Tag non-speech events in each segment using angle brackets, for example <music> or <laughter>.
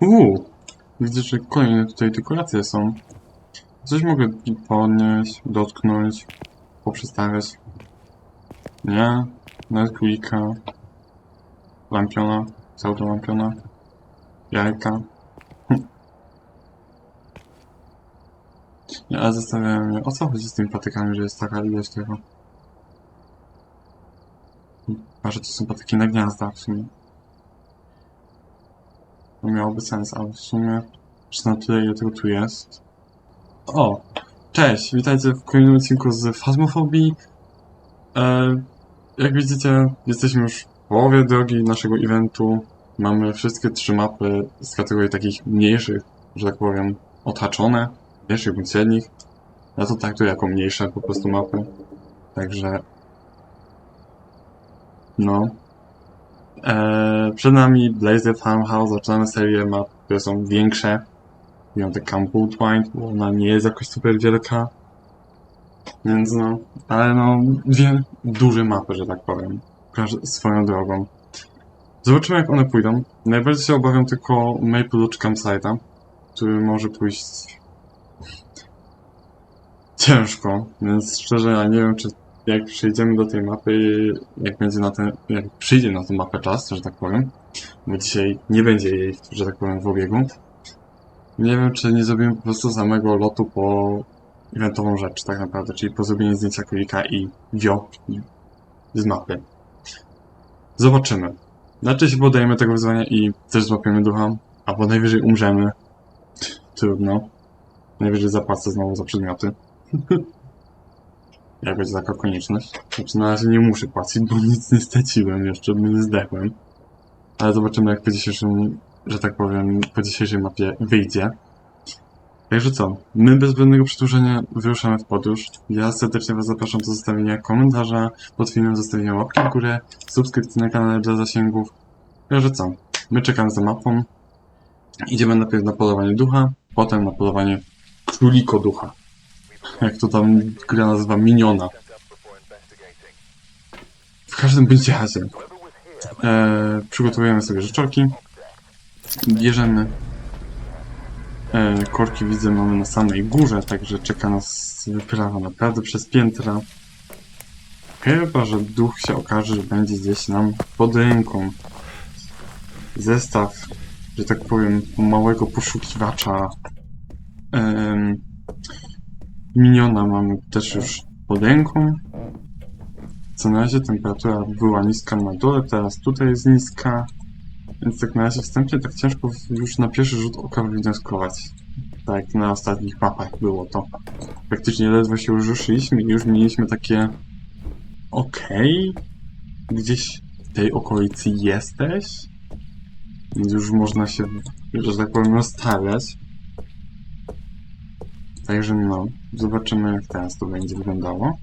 Uuu, widzę, że kolejne tutaj dekoracje są. Coś mogę podnieść, dotknąć, poprzestawiać. Nie, nawet królika, lampiona, całego lampiona, jajka. Hm. Ale zastanawiam mnie, o co chodzi z tymi patykami, że jest taka ilość tego. Chyba, że to są patyki na gniazda w sumie. To miałoby sens, ale w sumie, czy na tyle ile tego tu jest. O! Cześć, witajcie w kolejnym odcinku z Phasmophobia. E, jak widzicie, jesteśmy już w połowie drogi naszego eventu. Mamy wszystkie trzy mapy z kategorii takich mniejszych, że tak powiem, odhaczone. Mniejszych bądź średnich. Ja to traktuję jako mniejsze po prostu mapy. Także... No. Eee, przed nami Blaze Farmhouse, zaczynamy serię map, które są większe. Wyjątek Camp Woodwind, bo ona nie jest jakoś super wielka. Więc no, ale no, dwie duże mapy, że tak powiem. Swoją drogą. Zobaczymy jak one pójdą. Najbardziej się obawiam tylko Maple Lodge Campsite'a, który może pójść ciężko, więc szczerze ja nie wiem, czy jak przyjdziemy do tej mapy, jak będzie na ten, jak przyjdzie na tę mapę czas, że tak powiem, bo dzisiaj nie będzie jej, że tak powiem, w obiegu. Nie wiem, czy nie zrobimy po prostu samego lotu po eventową rzecz, tak naprawdę, czyli po zrobieniu zdjęcia królika i wio z mapy. Zobaczymy. Znaczy się podajemy tego wyzwania i też złapiemy ducha, albo najwyżej umrzemy. Trudno. Najwyżej zapłacę znowu za przedmioty. <laughs> Jak będzie taka konieczność. Znaczy na razie nie muszę płacić, bo nic nie straciłem jeszcze, nie zdechłem. Ale zobaczymy jak po dzisiejszym, że tak powiem, po dzisiejszej mapie wyjdzie. Także co, my bez zbędnego przedłużenia wyruszamy w podróż. Ja serdecznie Was zapraszam do zostawienia komentarza pod filmem, zostawienia łapki w górę, subskrypcji na kanale dla zasięgów. Także co, my czekamy za mapą. Idziemy najpierw na polowanie ducha, potem na polowanie króliko ducha. Jak to tam gra nazywa miniona. W każdym bądź razie e, przygotowujemy sobie rzeczorki, bierzemy e, korki widzę mamy na samej górze, także czeka nas wyprawa naprawdę przez piętra. Chyba, że duch się okaże, że będzie gdzieś nam pod ręką. Zestaw, że tak powiem, małego poszukiwacza miniona mamy też już pod ręką. Co na razie temperatura była niska na dole, teraz tutaj jest niska. Więc tak na razie wstępnie tak ciężko już na pierwszy rzut oka wywnioskować. Tak jak na ostatnich mapach było to. Praktycznie ledwo się już ruszyliśmy i już mieliśmy takie okej, gdzieś w tej okolicy jesteś, więc już można się, że tak powiem, rozstawiać. Także no, zobaczymy jak teraz to będzie wyglądało.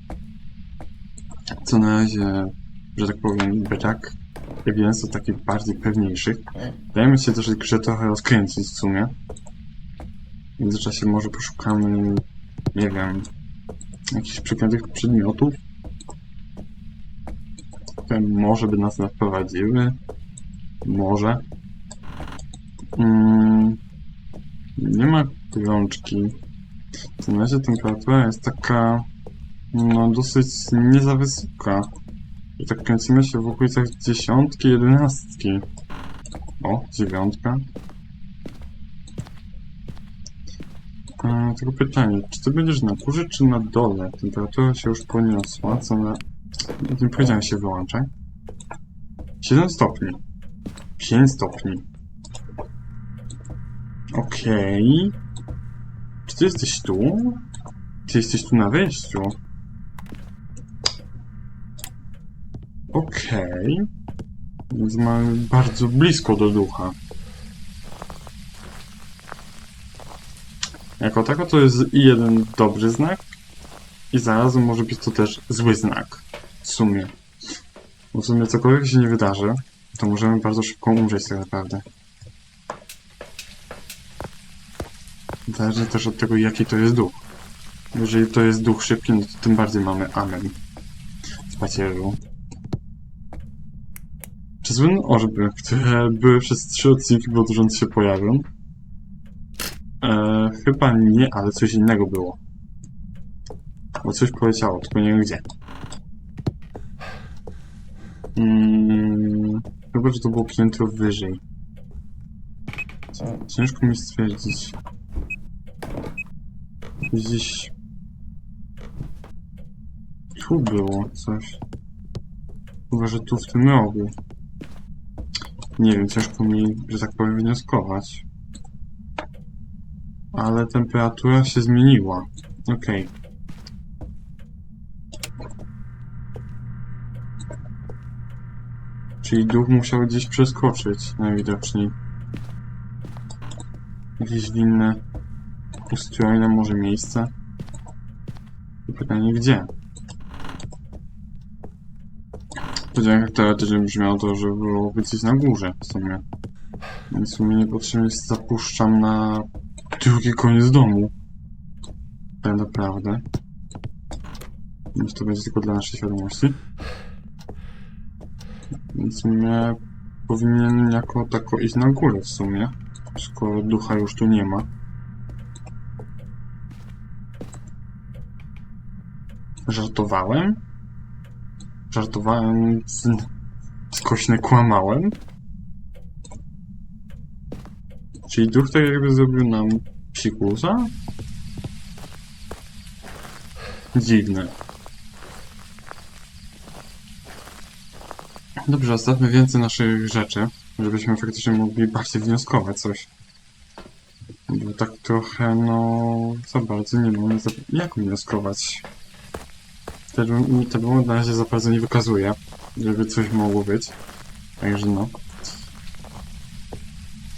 Co na razie, że tak powiem, brak ewidencji takich bardziej pewniejszych. Dajmy się też grze trochę rozkręcić w sumie. W międzyczasie może poszukamy, nie wiem, jakichś przeklętych przedmiotów, które może by nas naprowadziły. Może. Mm, nie ma rączki. Na razie temperatura jest taka, no dosyć nie za wysoka. I tak kręcimy się w okolicach dziesiątki, jedenastki. O, dziewiątka. E, tylko pytanie, czy ty będziesz na górze, czy na dole? Temperatura się już poniosła, co na... Nie powiedziałem się wyłączaj. 7 stopni. 5 stopni. Okej. Czy ty jesteś tu? Ty jesteś tu na wejściu. Okej. Więc mamy bardzo blisko do ducha. Jako tako to jest jeden dobry znak, i zarazem może być to też zły znak. W sumie. Bo w sumie cokolwiek się nie wydarzy, to możemy bardzo szybko umrzeć tak naprawdę. Zależy też od tego, jaki to jest duch. Jeżeli to jest duch szybki, no to tym bardziej mamy amen w pacierzu. Czy Zły orby, które były przez trzy odcinki, rząd się pojawią. E, chyba nie, ale coś innego było. Bo coś poleciało, tylko nie wiem gdzie. Mm, chyba, że to było piętro wyżej. Ciężko mi stwierdzić. Gdzieś... Tu było coś. Chyba, że tu w tym rogu. Nie wiem, ciężko mi, że tak powiem, wnioskować. Ale temperatura się zmieniła. Okej. Czyli duch musiał gdzieś przeskoczyć, najwidoczniej. Jakieś inne ustrojone może miejsce. I pytanie gdzie? Powiedziałem, jak teoretycznie brzmiało to, że byłoby gdzieś na górze w sumie. Więc w sumie niepotrzebnie zapuszczam na drugi koniec domu. Tak naprawdę. Więc to będzie tylko dla naszej świadomości. Więc sumie powinien jako tako iść na górę w sumie. Skoro ducha już tu nie ma. Żartowałem? Żartowałem, z... skośne kłamałem. Czyli duch tak jakby zrobił nam psikusa? Dziwne. Dobrze, zostawmy więcej naszych rzeczy, żebyśmy faktycznie mogli bardziej wnioskować coś. Bo tak trochę, no, za bardzo nie za... jak wnioskować. Ten, ten moment na razie za bardzo nie wykazuje, żeby coś mogło być. Także no.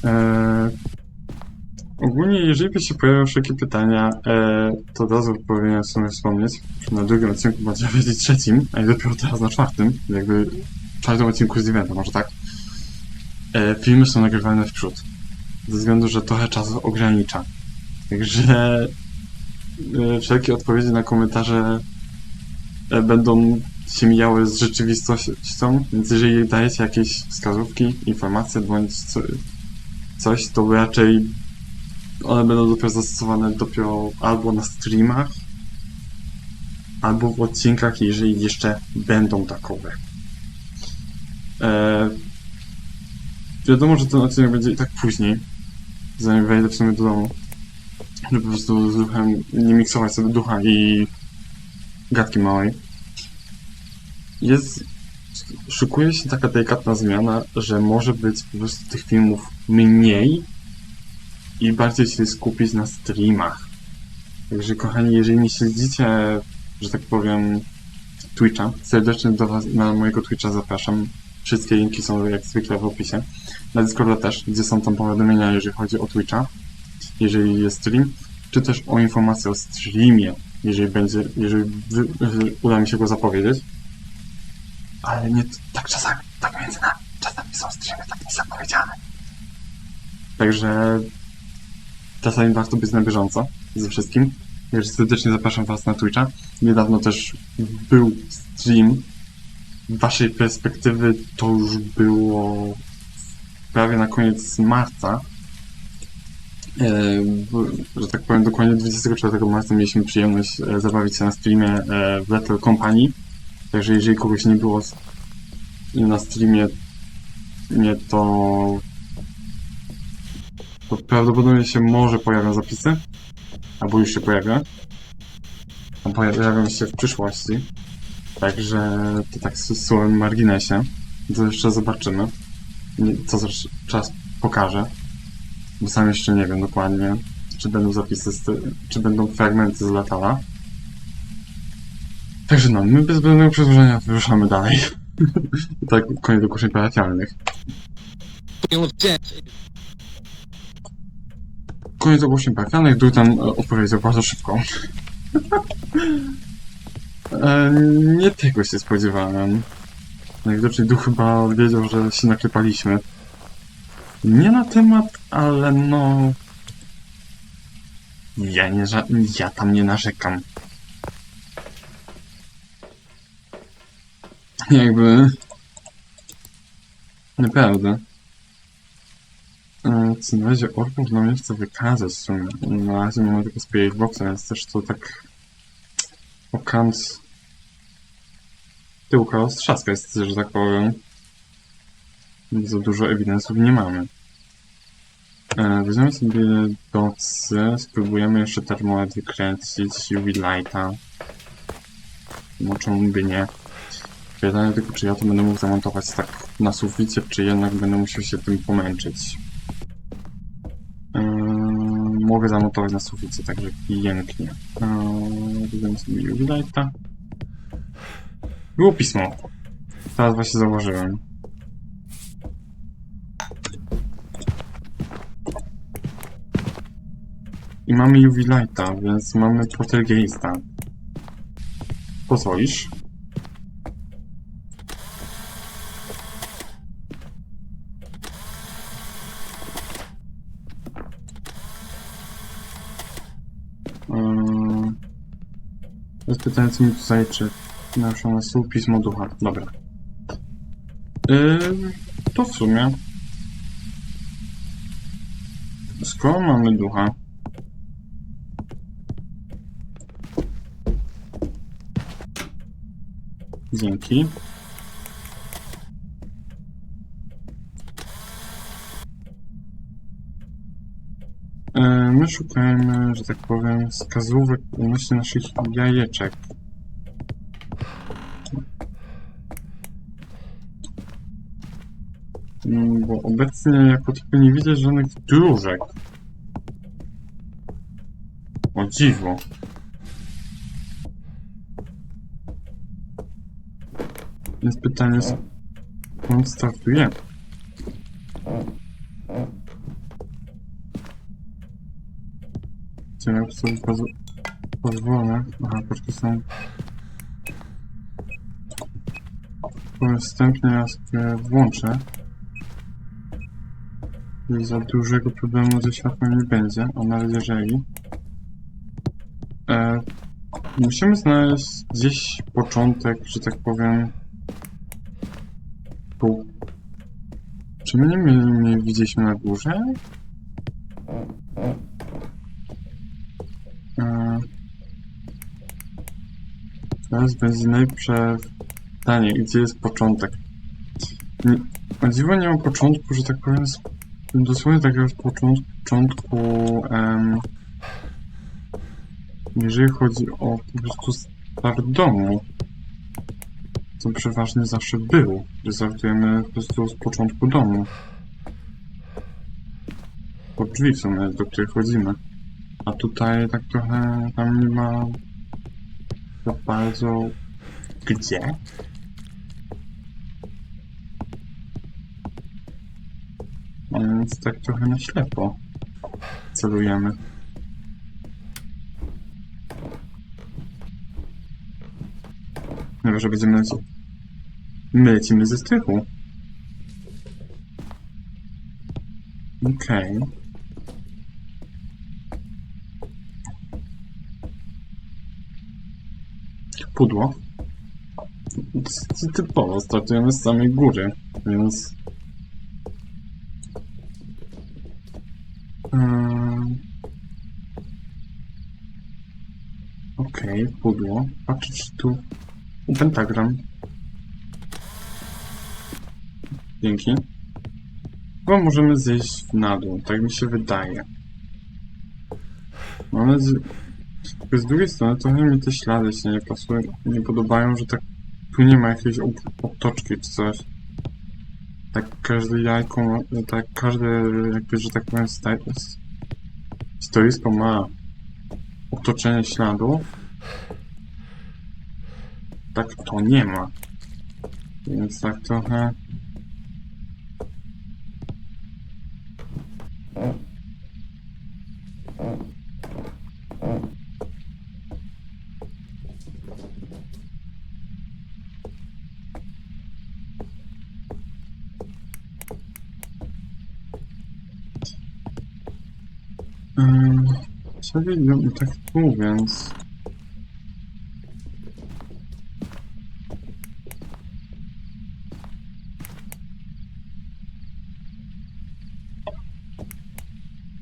Eee, ogólnie, jeżeli by się pojawiły wszelkie pytania, eee, to od razu powinienem sobie wspomnieć, na drugim odcinku macie wiedzieć trzecim, a dopiero teraz na czwartym, jakby czwartym odcinku z eventa, może tak. Eee, filmy są nagrywane w przód, ze względu, że trochę czasu ogranicza. Także e, wszelkie odpowiedzi na komentarze e, będą się mijały z rzeczywistością, więc jeżeli dajecie jakieś wskazówki, informacje bądź co, coś, to raczej one będą dopiero zastosowane dopiero albo na streamach, albo w odcinkach, jeżeli jeszcze będą takowe. E, wiadomo, że ten odcinek będzie i tak później, zanim wejdę w sumie do domu, żeby po prostu z duchem nie miksować sobie ducha i gadki małej jest. Szykuje się taka delikatna zmiana, że może być po prostu tych filmów mniej i bardziej się skupić na streamach. Także kochani, jeżeli nie śledzicie, że tak powiem, Twitcha, serdecznie do was na mojego Twitcha zapraszam. Wszystkie linki są jak zwykle w opisie. Na Discorda też, gdzie są tam powiadomienia, jeżeli chodzi o Twitcha, jeżeli jest stream, czy też o informacje o streamie, jeżeli będzie, jeżeli uda mi się go zapowiedzieć ale nie tak czasami, tak między nami. Czasami są streamy tak niezapowiedziane. Także czasami warto być na bieżąco ze wszystkim. Także serdecznie zapraszam Was na Twitcha. Niedawno też był stream. Z Waszej perspektywy to już było prawie na koniec marca. E, że tak powiem, dokładnie 24 marca mieliśmy przyjemność e, zabawić się na streamie e, w Battle Company. Także jeżeli kogoś nie było na streamie, nie to, to prawdopodobnie się może pojawią zapisy, albo już się pojawia, a pojawią się w przyszłości. Także to tak z słowem marginesie. To jeszcze zobaczymy, co czas pokaże, bo sam jeszcze nie wiem dokładnie, czy będą zapisy, czy będą fragmenty z latala. Także no, my bez zbędnego przedłużenia wyruszamy dalej. <laughs> tak, koniec dokuczeń parafialnych. Koniec ogłoszeń parafialnych, Duch tam e, odpowiedział bardzo szybko. <laughs> e, nie tego się spodziewałem. Najwidoczniej Duch chyba wiedział, że się naklepaliśmy. Nie na temat, ale no... Ja, nie, ja tam nie narzekam. Jakby... Naprawdę. E, Co na razie orków nam chcę wykazać w sumie. Na razie mamy tylko Spirit Boxa, więc też to tak... O kant... Tyłka ostrzaska jest, że tak powiem. Za dużo ewidensów nie mamy. E, weźmiemy sobie docy, spróbujemy jeszcze termometr wykręcić, UV lighta. No czemu by nie? Pytanie tylko, czy ja to będę mógł zamontować tak na suficie, czy jednak będę musiał się tym pomęczyć. Eee, mogę zamontować na suficie, także pięknie. Eee, Weźmiemy sobie UV lighta. Było pismo. Teraz właśnie zauważyłem. I mamy UV lighta, więc mamy poltergeista. Pozwolisz? To jest pytanie, co mi tu zajczy. Naruszone słów, pismo ducha. Dobra. Yy, to w sumie. Skoro mamy ducha, Dzięki. E, My szukajmy, że tak powiem, wskazówek odnośnie naszych jajeczek. Mm, Bo obecnie jako nie widzę żadnych dróżek. O dziwo. Więc pytanie, skąd startujemy? Czy ja sobie poz pozwolę? Aha, poczty są... Następnie ja sobie włączę. I za dużego problemu ze światłem nie będzie, a nawet jeżeli... E, musimy znaleźć gdzieś początek, że tak powiem, Czy my nie, nie widzieliśmy na górze? Eee, Teraz będzie najlepsze pytanie, gdzie jest początek? Nie, o dziwo nie ma początku, że tak powiem, dosłownie takiego z początku, początku em, jeżeli chodzi o po prostu start domu co przeważnie zawsze był, że startujemy po prostu z początku domu. Po drzwi sumie, do których chodzimy. A tutaj tak trochę tam nie ma za bardzo... Gdzie? Więc tak trochę na ślepo celujemy. Chyba, że będziemy lecieć. My lecimy ze strychu. Okej. Pudło. Dosyć Typowo startujemy z samej góry, więc... Eee, Okej, pudło. Patrzę, czy tu... Pentagram. Dzięki. Chyba możemy zejść na dół, tak mi się wydaje. Ale z, z drugiej strony trochę mi te ślady się nie pasują, nie podobają, że tak tu nie ma jakiejś obtoczki czy coś. Tak każde jajko, tak każde jakby, że tak powiem, stoisko ma otoczenie śladu. Tak to nie ma. Więc tak trochę... Ym, sobie no, tak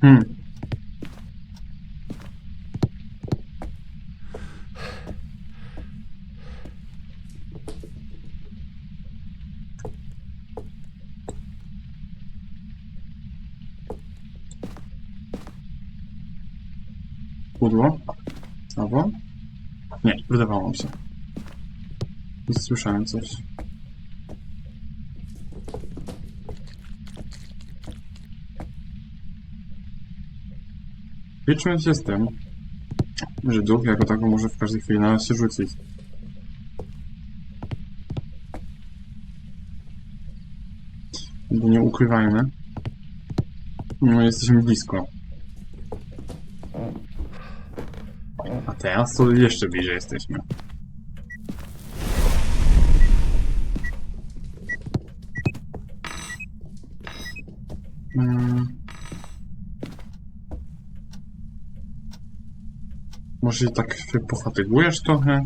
Hmm. Pudło? Albo? Nie, wydawało mi się. I słyszałem coś. Liczmy się z tym, że duch jako tako może w każdej chwili na nas się rzucić. Nie ukrywajmy. No jesteśmy blisko. A teraz to jeszcze bliżej jesteśmy. Mm. I tak się pofatygujesz trochę?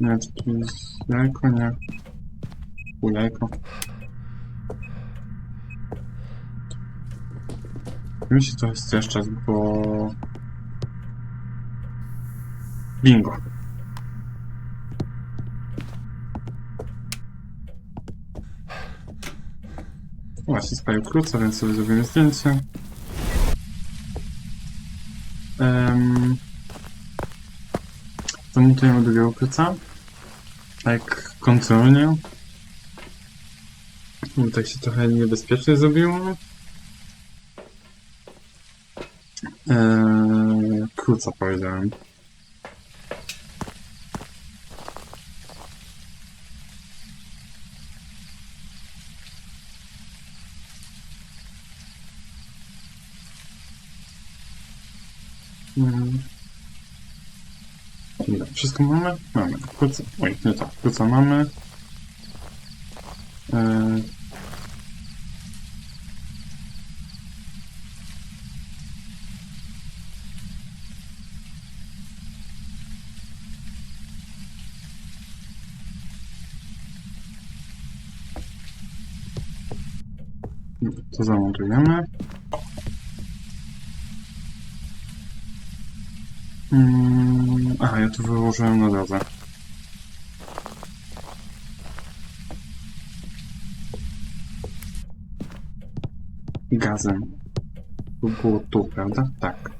Nie, to jest jajko, nie. Jajko. Mi się trochę streszczać, bo... Bingo. Właśnie spalił krótce, więc sobie zrobimy zdjęcie. Zamontujemy drugiego krótca. Tak kontrolnie. Bo tak się trochę niebezpiecznie zrobiło. Eee, króca powiedziałem. Mm. Dobra, wszystko mamy? Mamy. Króca, oj, nie to. Króca mamy. Eee, To zamontujemy. Mm, aha, ja tu wyłożyłem na drodze. Gazem. To było tu, prawda? Tak.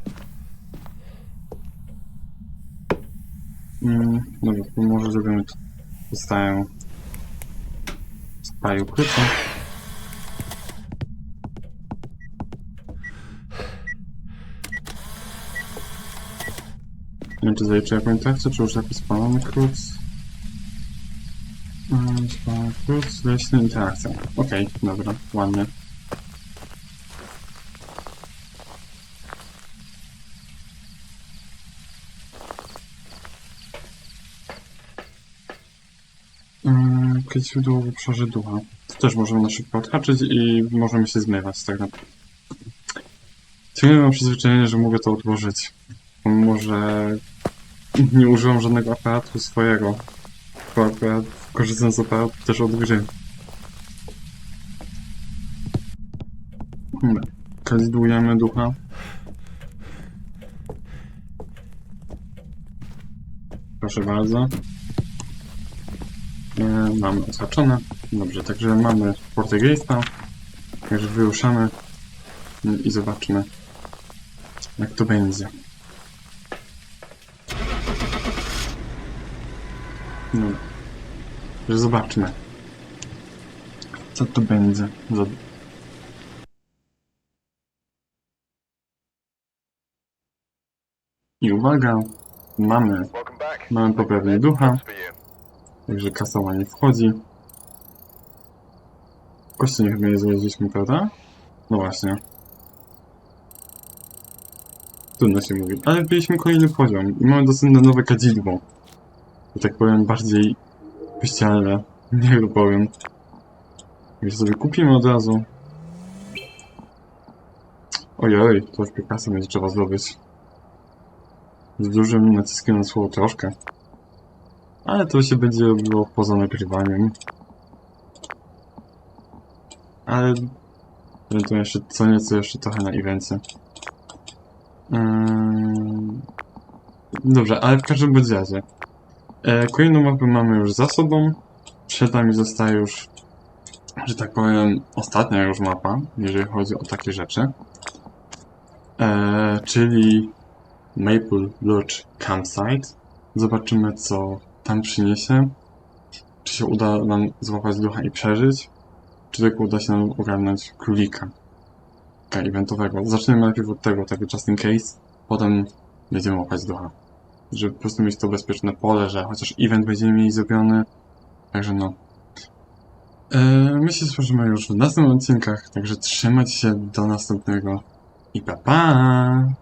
Mm, dobra, to może zrobimy to. Zostają spaju krótko. Wiem, czy zaliczę jako interakcję, czy już jakiś spalony kruc. Mm, Spalony kruc, leśny interakcja. Okej, dobra, ładnie. Mm, Kiedyś źródło w obszarze ducha. To też możemy na szybko odhaczyć i możemy się zmywać tak naprawdę. Ciągle mam przyzwyczajenie, że mogę to odłożyć. Może <laughs> nie użyłam żadnego aparatu swojego. Tylko korzystam z aparatu też od gry. Dobra. Ducha. Proszę bardzo. E, mamy oznaczone. Dobrze, także mamy Portugalista. Także wyruszamy mm, i zobaczmy jak to będzie. No. Że zobaczmy. Co to będzie. I uwaga, mamy, mamy poprawę ducha, także kasa ładnie wchodzi. Kości nie chyba nie znaleźliśmy, prawda? No właśnie. Trudno się mówi. Ale byliśmy kolejny poziom i mamy dostępne nowe kadzidło. Tak powiem, bardziej kościelne. Nie to powiem. Już sobie kupimy od razu. Ojej, to już kasę będzie trzeba zdobyć. Z dużym naciskiem na słowo troszkę. Ale to się będzie robiło poza nagrywaniem. Ale ewentualnie jeszcze co nieco jeszcze trochę na evencie. Ym, Dobrze, ale w każdym razie. E, kolejną mapę mamy już za sobą. Przed nami zostaje już że tak powiem, ostatnia już mapa, jeżeli chodzi o takie rzeczy. E, czyli Maple Lodge Campsite. Zobaczymy, co tam przyniesie. Czy się uda nam złapać ducha i przeżyć, czy tylko uda się nam ogarnąć królika eventowego. Zaczniemy najpierw od tego, tak just in case, potem będziemy łapać ducha. Żeby po prostu mieć to bezpieczne pole, że chociaż event będziemy mieli zrobiony. Także no. Eee, my się słyszymy już w następnych odcinkach, także trzymać się do następnego i pa pa!